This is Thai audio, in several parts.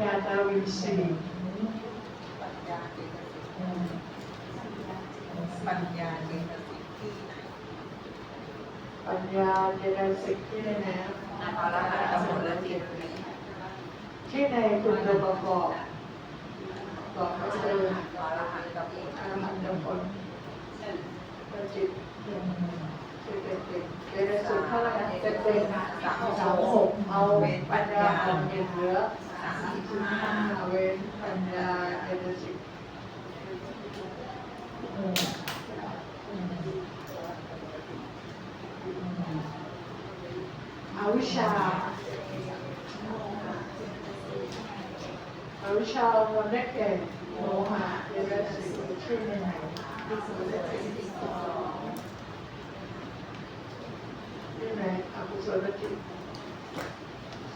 ญาตาวินสีปัญญาเจตสิกปัญญาเจตสิกที่ไหนปัญญาเจตสิกที่ไหนนะอรหัตผลจิตนี้ที่ในคุณตัวประกอบบอกก็คืออรหันตผลอรหันตผลจิตจิต เป็นจิตเจตสิกเท่าไหร่จะเป็นสามสองหกเอาปัญญาของเย็นเหลือสามสิบห้าเว้นปัญญาเจตสิกอวิชชาอวิชชามันได้แก่งโมหะเจตสิกชื่อในไหน ที่ไหนอกุศลจิต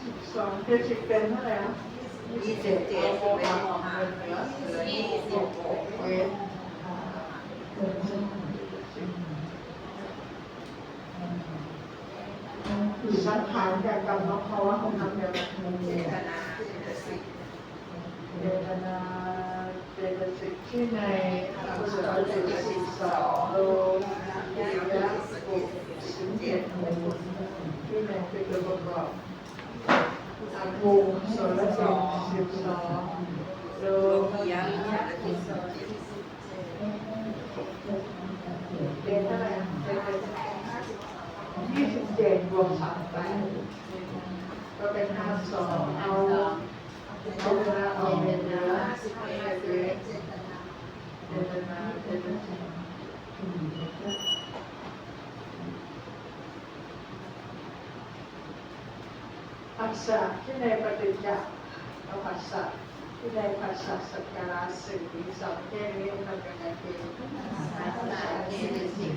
สิบสองเจตสิกเป็นเท่าไหร่นะยี่สิบเจ็ดโมหะเหลือเหลือยี่สิบหกเว้นสังขารจากกรรมภาวะของมันเดียวกันเจตนาเจตสิกเจตนาเจตสิกที่ในอกุศลเจตสิกสองโลกยะปุ สิบเจ็ดที่ในเป็นตัวประกอบอาภูโสรสิกสิบสองโลโลภภียะเจตสิกสิบเจ็ดเป็นเท่าไหร่ยี่สิบเจ็ดบวกสามไปก็เป็นห้าสองเอาเอาเวลาเอาเป็นเนื้อไม่ได้เป็นเนาเจตสิกภา ษาที่ในปฏิจจ์เอาภาษาที่ในภาษาสักการะสิ่งที่สองแค่นี้มันเป็นอะไรเป็นภาษาเจตสิก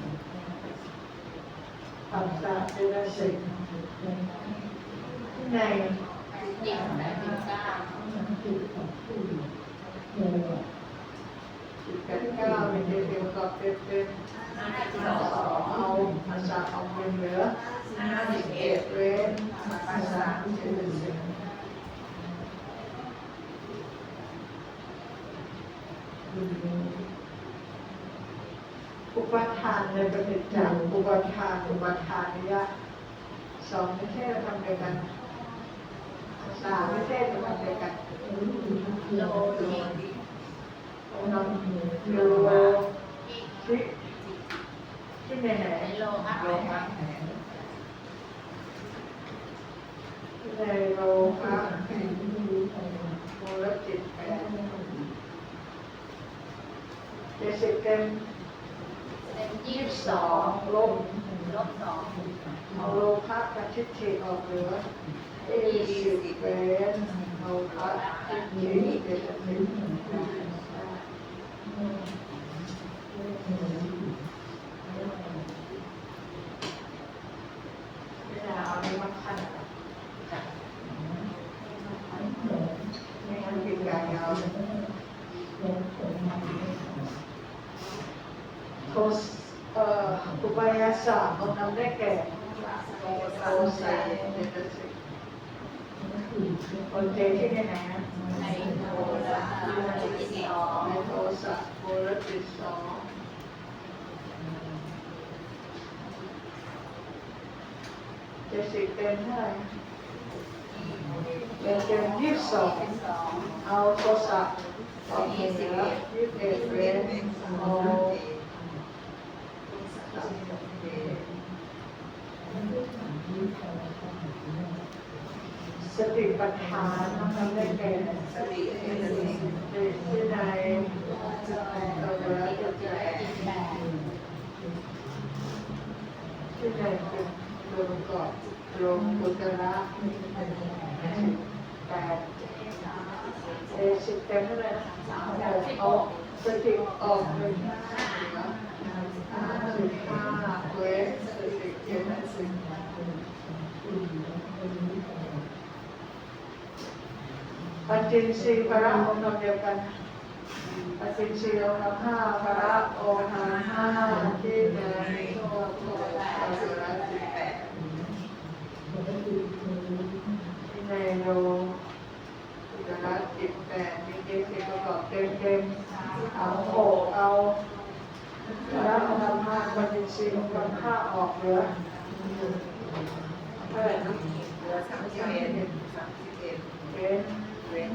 ปัสสะเจตสิกที่ในจิตแปดสิบเก้า จิตแปดเก้าเป็นเดียวกับเป็นเป็นห้าสิบสอองงเอาภาษาเอาเป็นเหลือห้าสิบเอ็เอ็ดดเว้นภาษาเจตสิกอุปทานในปฏิจจ์อุปทานอุปทานนิยะสองไม่ใช่ทำเดียวกันสามไม่ใช่ทำเดียวกันโลภี นนโลที่ที่ไหนไหนโลภะโลภะที่ในโลภะมูลจิตแปดเจ็ดสิบเต็มเป็นยี่สิบสองลบลบสองเอาโลภะกับทิฏฐิออกเหลือเอสิบเป็นโลภะทิฏฐิเจ็ดสิบไม่ได้เอาในมาขั้นไม่งั้ อ่ออุปยาสะเอานำได้แก่โตโทสาสะสะเจตสิกคนเจที่ไหนนะ ในโตสะที่สองในโทสะโมรจิตสองเจ็ดสิบเต็มเท่าไหร่เป็นเต็มยี่สิบสองสองเอาโทสะออกเหนือยี่สิบเอ็ดเว้นเอา สติปัฏฐานทำได้แก่สติเจตสิกที่ในเราจะจะแจกที่ในเป็นรวมกอบรวมอุตระแปดเอสิบเต็มเท่าไหร่เอาสติออกหนึ่งห้าสิบห้าเว้นสติเจ็ดสิบ ปัจจินสีพระองค์เดียวกันปฏิจจโลกห้าพระโอหาห้าที่ในโลกโลกปัสสาวะสิแปดที่ในโลสุรสิแปดมีเกุตระค็มเอาโขกเอาแล้วเอาน้ำห้ามันเป็นซีนกันห้าออกเหลือเท่าไหร่นะเหลือสามสิบเอ็ดสามสิบเอ็ด เว้น เว้น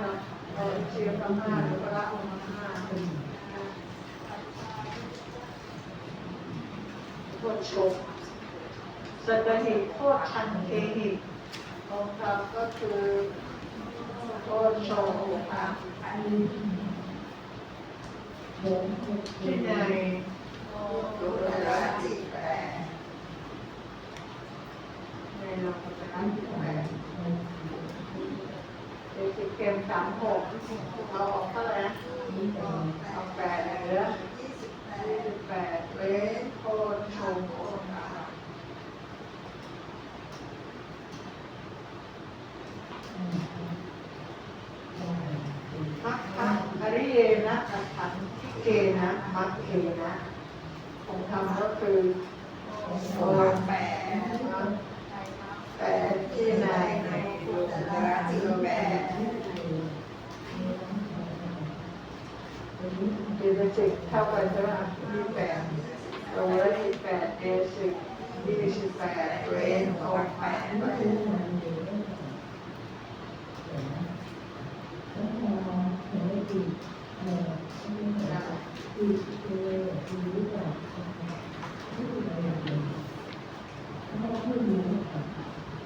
แล้วเอามาเอาซีนกันห้าหรือว่าเอามาโคตรชกสัตหิโคตรชันเคหิองค์ธรรมก็คือโคตรโชว์ค่ะที่ในดูร้อยสี่แปดในเราพัฒนาที่แปด เด็กเกมสามหกเราออกเท่าไหร่นะเอาแปดเหลือยี่สิบแปดสิบแปดเว้นโคตรโชว์โคตรค่ะมัคคะอริเยนะอัตถังทิเกนะมัคเกนะองค์ธรรมก็คือโอแปด แปดที่ในในดูร้อยสี่แปดเบสิกเท่ากันใช่ไหมยี่แปดร้ยยี่แปดเบสิกยี่สิบแปดเรนออกแปด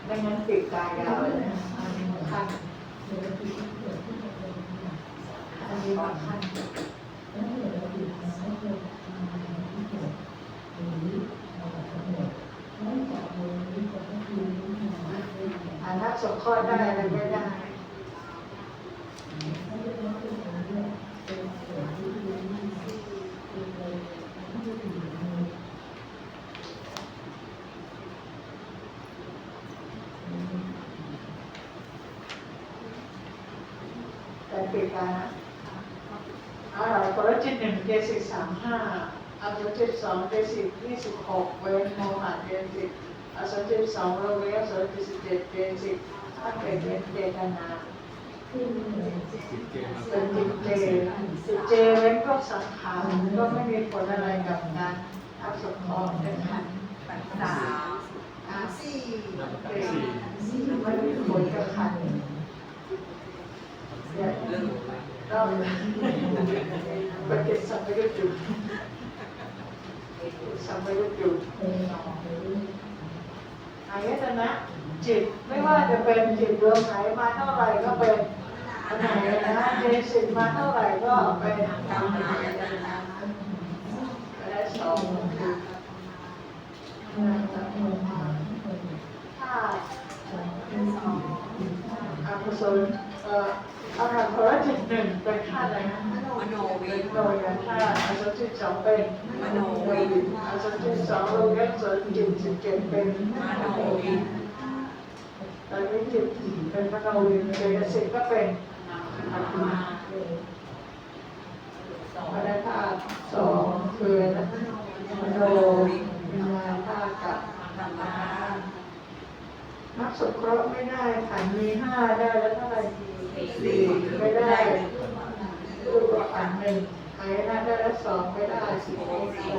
ไม่งั้นติดกายยาวเลยนะอันนั้นอันนี้มันขั้นอันนั้นสงเคราะห์ได้อะไรไม่ได้ แต่ปิดการนะเอาล่ะคนละจิตหนึ่งเจ สิบสามห้าอาสจิตสองเจสิบยี่สิบหกเวนโมหัดเจสิบอาสจิตสองโรเวสจิตสิบเจ็ดเจสิบถ้าเกิดเป็นเจตนาเป็นจิตเจจิตเจเว้นพวกสังขารก็ไม่มีผลอะไรกับการทับสมองเป็นขันสามสามสี่ไม่มีผลกับขันเนี่ย ลืมก็ปฏิสัมพันธ์จุดสัมพันธ์จุดอายตนะจิตไม่ว่าจะเป็นจิตดวงไหนมาเท่าไหร่ก็เป็นอันไหนนะเจสิกมาเท่าไหร่ก็เป็นกรรมนายตนะและสองคือง ถ้าอกุศลเอ่ออาหารพระจิตหนึ่งเป็นธาตุอะไรนะมโนวิเป็นนโดยธาตุอสุจิตสองเป็นมโนวินอสุจิตสองโลกสนจิตสิบเจ็ดเป็นมโนวินตอนนี้จิตเป็นมโนวิญเจตสิกก็เป็นอัตมาพระธาตุสองคือมโนวิญญาณธาตุกับธรรมะ นับสงเคราะห์ไม่ได้ขันมีห้าได้แล้วเท่าไหร่สี่ไม่ได้รูปขันธ์หนึ่งหายนะได้แล้วสองไม่ได้สิบโอ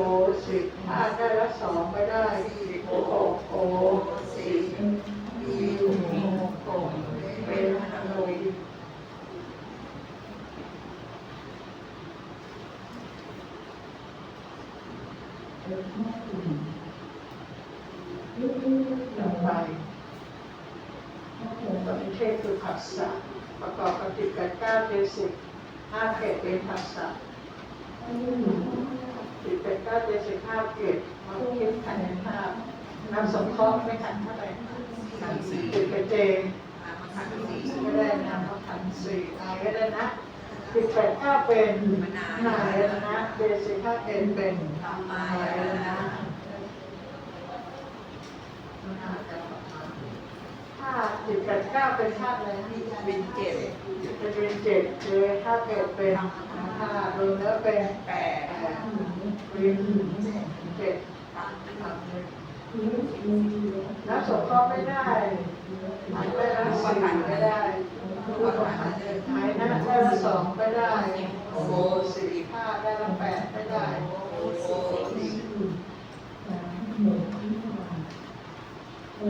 สิบห้าได้แล้วสองไม่ได้สิบโอโอสี่มีโอโอเป็นโนวิญลงไปปฏิเทศ คือผัสสะประกอบปฏิกับเก้าเจสิกห้าเกตเป็นผัสสะติดเป็นเก้าเจสิกห้าเกตมาคิดขันธ์ห้าน้ำสงเคราะห์ไม่ขันธ์เท่าไหร่ติดกับเจขันธ์สี่ก็ได้นำมาขันธ์สี่อายก็ได้นะติดแปดเก้าเป็นนายนะเจสิกห้าเกตเป็นธรรมะนายยตนะ นะถ้าจิตแปดเก้าเป็นธาตุอะไรนะวินเจ็ดจะเป็นเจ็ดเลยถ้าเกิดเป็นถ้ารวมแล้วเป็นแปดแปดวินเจ็ดแล้วสงเคราะห์ไม่ได้มันได้รับสิ่งไม่ได้รูปขันธ์หายนะได้ละสองไม่ได้ โอ้โหสี่ห้าได้ละแปดไม่ได้โอ้โหสี่ ล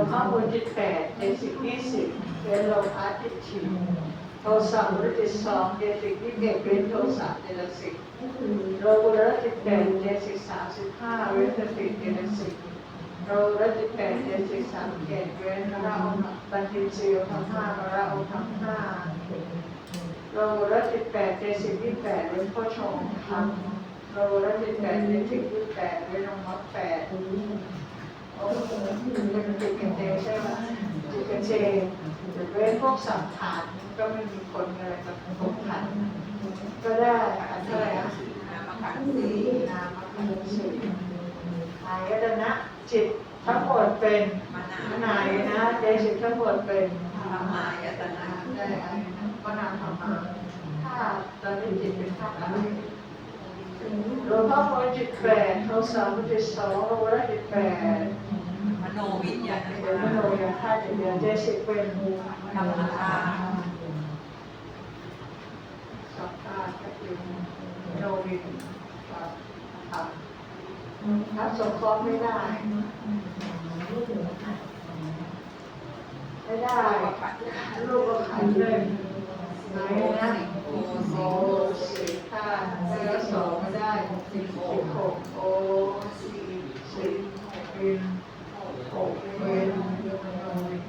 งข้างบนที่แปดเจ็ดสิบยี่สิบ เป็นลงอาร์ติชีโทรศัพท์รุ่นที่สองเดสิบยี่เอ็ดเป็นโทรศัพท์เดสิบโลกุระที่แปดเจ็ดสิบสามสิบห้าเว้นสติเจ็ดสิบโลกุระที่แปดเจ็ดสิบสามเจ็ดเว้นเราบันทิเซียวทั้งห้าเราทั้งห้าโลกุระที่แปดเจ็ดสิบยี่แปดเว้นพ่อชงทำโลกุระที่แปดเจ็ดสิบยี่แปดเว้นน้องมดแปดโอ้เป็นติดกันเจใช่ไหมติดกันเจเว้นพวกสัมผัสก็ไม่มีคนอะไรกับพวกขันก็ได้อันเท่าไหร่อะนามขันธ์สี่นามขันธ์สี่อายตนะจิตทั้งหมดเป็นมานายนะเจสิตทั้งหมดเป็นธรรมายตนะได้อายนะก็นามธรรมะถ้าตอนนี้จิตเป็นธาตุอะไรหลวงพ่อโมจิตแปดโทสามจิตสองโลระจิตแปด โนวิญญาณเดี๋ยวมโนยาธาตุเดียวเจสิกเป็นธรรมธาตุสัพพะก็คือโนวินครับถ้าสงเคราะห์ไม่ได้ไม่ได้ ลูกก็ขันเลยไหนนะโอสิห้าได้ละสองไม่ได้สิบหกโอสี่สิบเป็ どこまでもいい。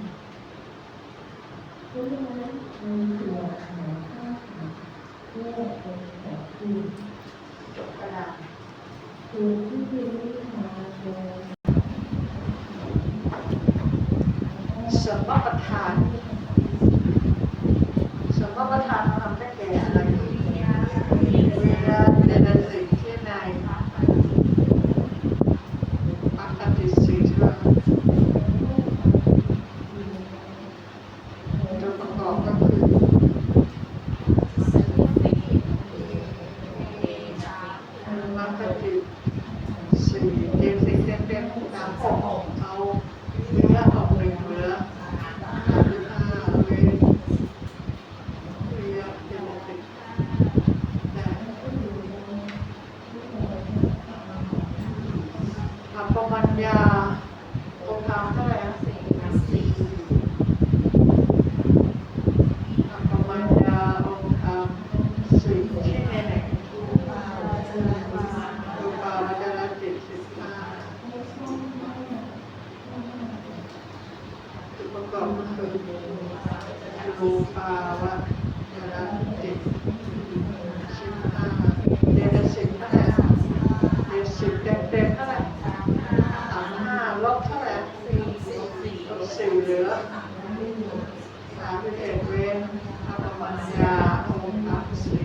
どこまでもいい。 อัปปมัญญาองค์ธรรมเท่าไหร่นะสี่อัปปมัญญาองค์ธรรมสี่ที่ไหนไหนรูปาวัจรจิตสิบห้าจุดประกอบก็คือรูปาวจรจิตสิบห้าเดชสิบเท่าไหร่เดชสิบเต็มเต็มๆเท่าไหร่ สามห้าลบเท่าไหร่ลบสี่เหลือสามสิบเอ็ดเว้นอัปปมัญญาองค์ธรรมสี่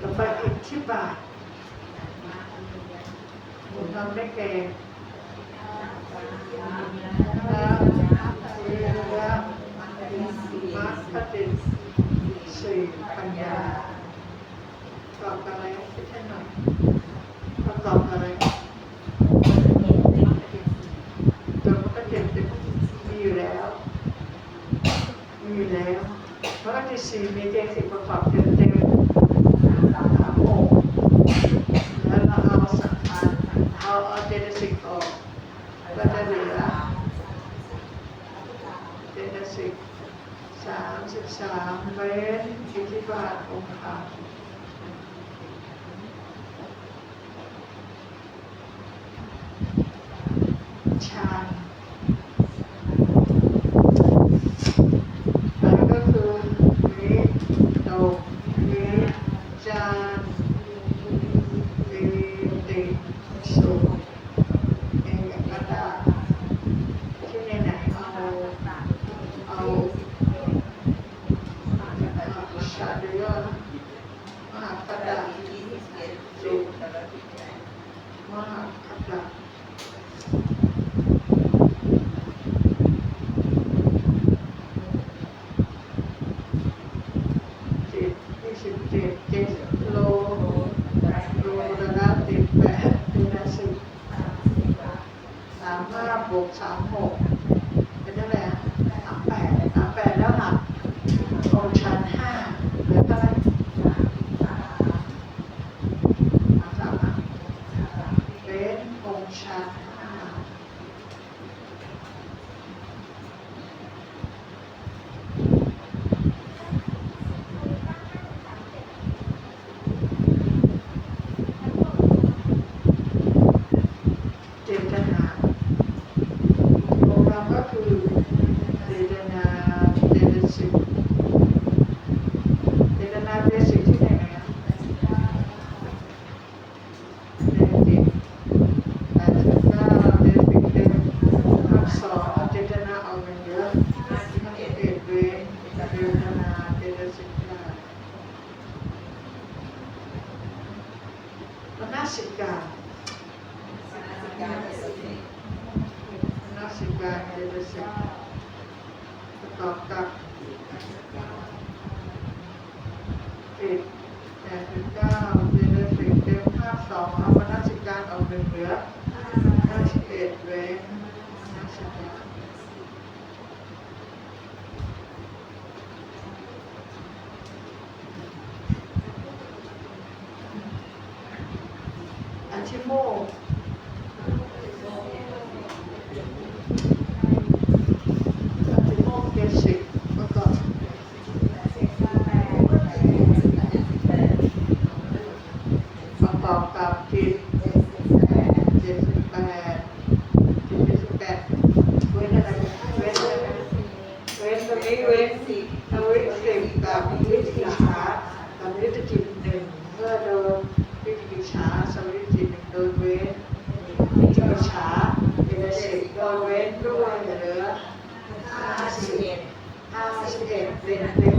ต่อไปอิทธิบาทผมทำได้แก่แล้วเรียนแล้วมัคคติสี่ปัญญา ประกอบอะไรคิดให้หน่อยประกอบอะไรจนมันก็เจ็บติดมีอยู่แล้ว มีอยู่แล้วเพราะว่าที่สี่มีเจสิบประกอบเต็มเต็มสามขาหกแล้วเราเอาสังขารเอาเอาเจสิกออกก็จะเหลือเจสิกสามสิบสามเว้นอิทธิบาทองค์ธรรม ฌานอันก็คือวิโตวิ จารวิ แปดสิบเก้าเจริญสิบเต็มภาสองเอามาราชการออกหปเหลือห้าสิบเอ็ดเว้นห้าสิบเอ็ด 啊是对对 it.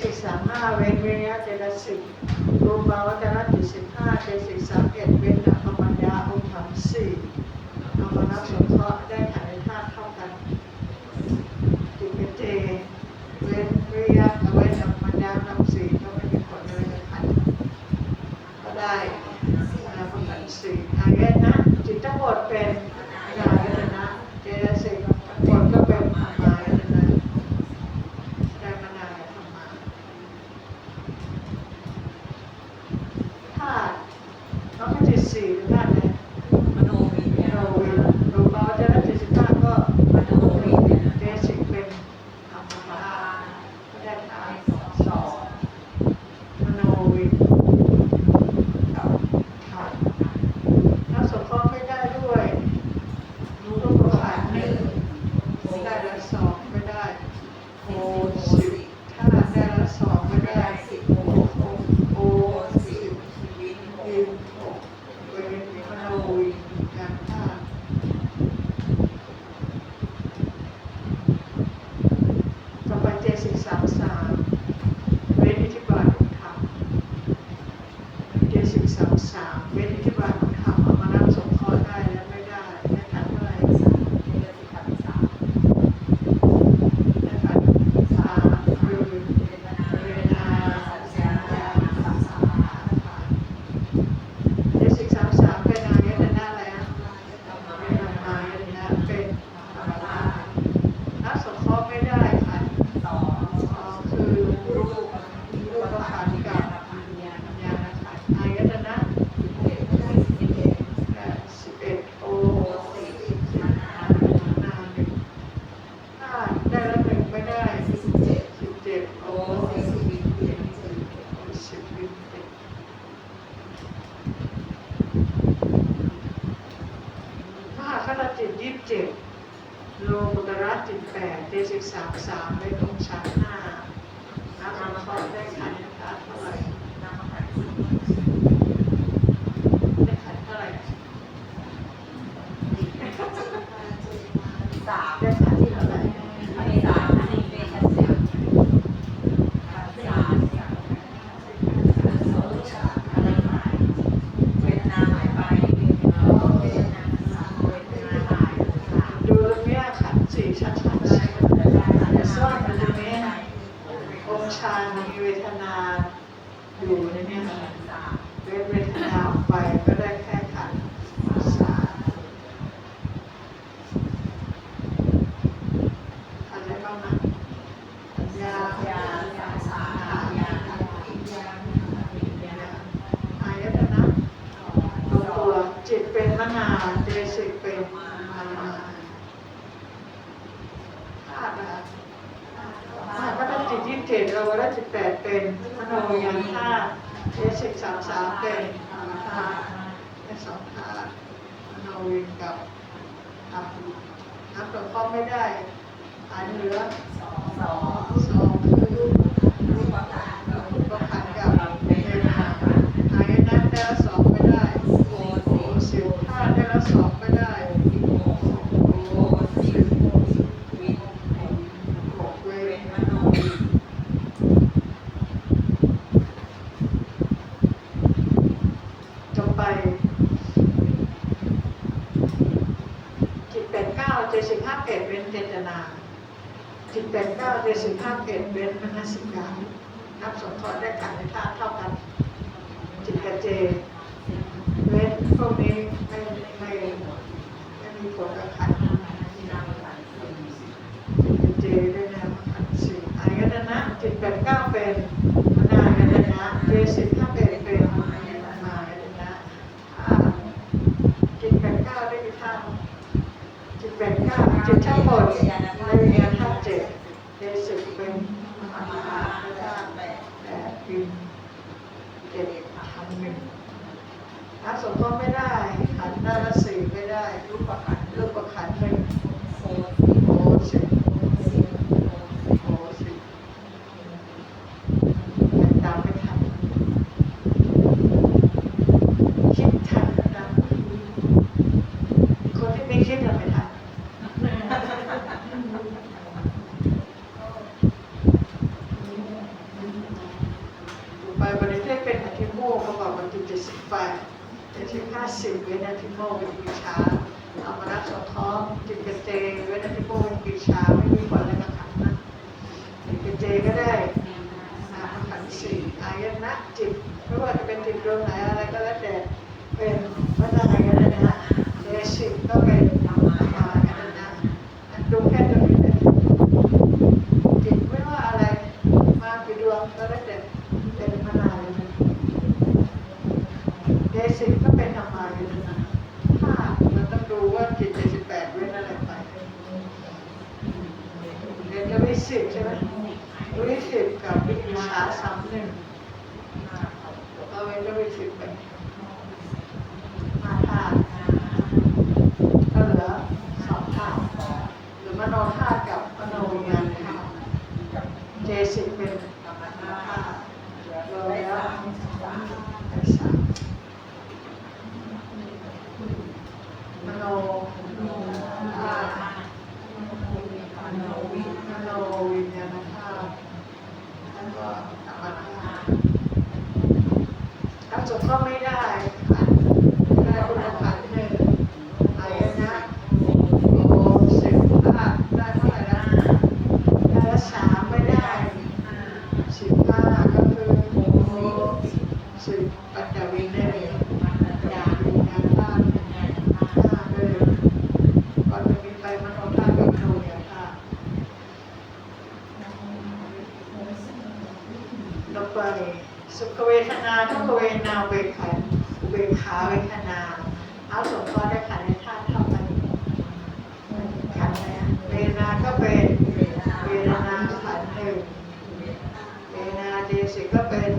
สิกสามห้าเว้นวิริยะเจตสิกรูปาวัตนจิตสิบห้าเจตสิกสามเอ็ดเว้นธรรมดาองค์ธรรมสี่ธรรมนัสสงเคราะห์ได้ถ่ายธาตุเท่ากันจิตเจเว้นวิริยะเว้นธรรมดาธรรมสี่ก็ไม่มีผลเลยนะคนก็ได้ธรรมนัสสี่อาเยนะจิตทั้งหมดเป็น ทนา จิตเป็นข้าจิตทั้งหมดในเรียนท่าเจ็ดในสุดเป็นมหาพระเจ้าแปดคืเจ็ดทั้งหนึ่งอาสมก็ไม่ได้ขันธ์หน้าสี่ไม่ได้รูปขันธ์รูปขันธ์หไม่ มโน โน ธา ธา ตุ โนวิ มโนวิญญาณธาตุแล้วก็ธรรมธาตุทั้งสมก็ไม่ได้ขันธ์ได้คุณขันธ์หนึ่งอายนะโอสิบห้าได้เท่าไหร่นะได้ละสามไม่ได้ ห้า สิบห้าก็คือโอสิบปัจจวินได้เลย ปัญญา วิญญาณธาตุ ปัญญาธาตุ ห้าเลยก่อนจะมีไปมโนธาตุกับมโนวิญญาณธาตุต่อไปสุขเวทนาทุกขเวทนาเวทขันธ์อุเบกขาเวทนา เอาสงเคราะห์ได้ขันธ์ในธาตุเท่ากันขันธ์นะเวทนาก็เป็นเวทนาขันธ์หนึ่ง เวนา เจสิก็เป็น